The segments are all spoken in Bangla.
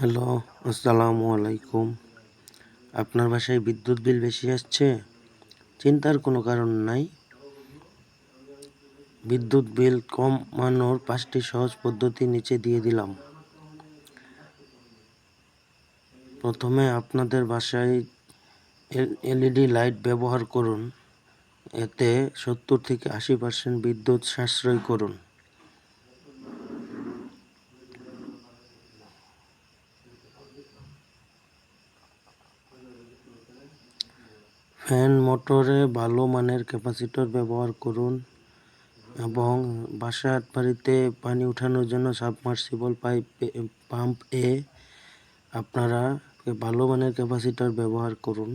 হ্যালো, আসসালামু আলাইকুম। আপনার বাসায় বিদ্যুৎ বিল বেশি আসছে? চিন্তার কোনো কারণ নাই। বিদ্যুৎ বিল কমানোর পাঁচটি সহজ পদ্ধতি নিচে দিয়ে দিলাম। প্রথমে আপনাদের বাসায় এলইডি লাইট ব্যবহার করুন। এতে সত্তর থেকে আশি পার্সেন্ট বিদ্যুৎ সাশ্রয় করুন। ফ্যান মোটরে ভালো মানের ক্যাপাসিটর ব্যবহার করুন এবং বাসার বাড়িতে পানি উঠানোর জন্য সাবমার্সিবল পাইপ, পাম্প এ আপনারা ভালো মানের ক্যাপাসিটর ব্যবহার করুন।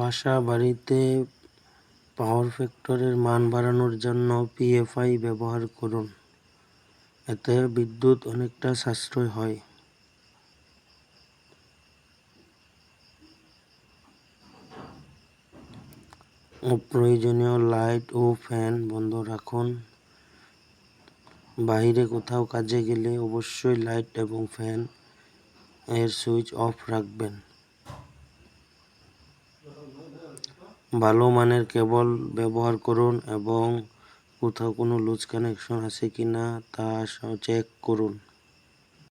বাসা বাড়িতে পাওয়ার ফ্যাক্টরের মান বাড়ানোর জন্য পিএফআই ব্যবহার করুন, এতে বিদ্যুৎ অনেকটা সাশ্রয় হয়। অপ্রয়োজনীয় লাইট ও ফ্যান বন্ধ রাখুন। বাইরে কোথাও কাজে গেলে অবশ্যই লাইট এবং ফ্যান এর সুইচ অফ রাখবেন। ভালো মানের কেবল ব্যবহার করুন এবং কোথাও কোনো লুজ কানেকশন আছে কি না তা চেক করুন।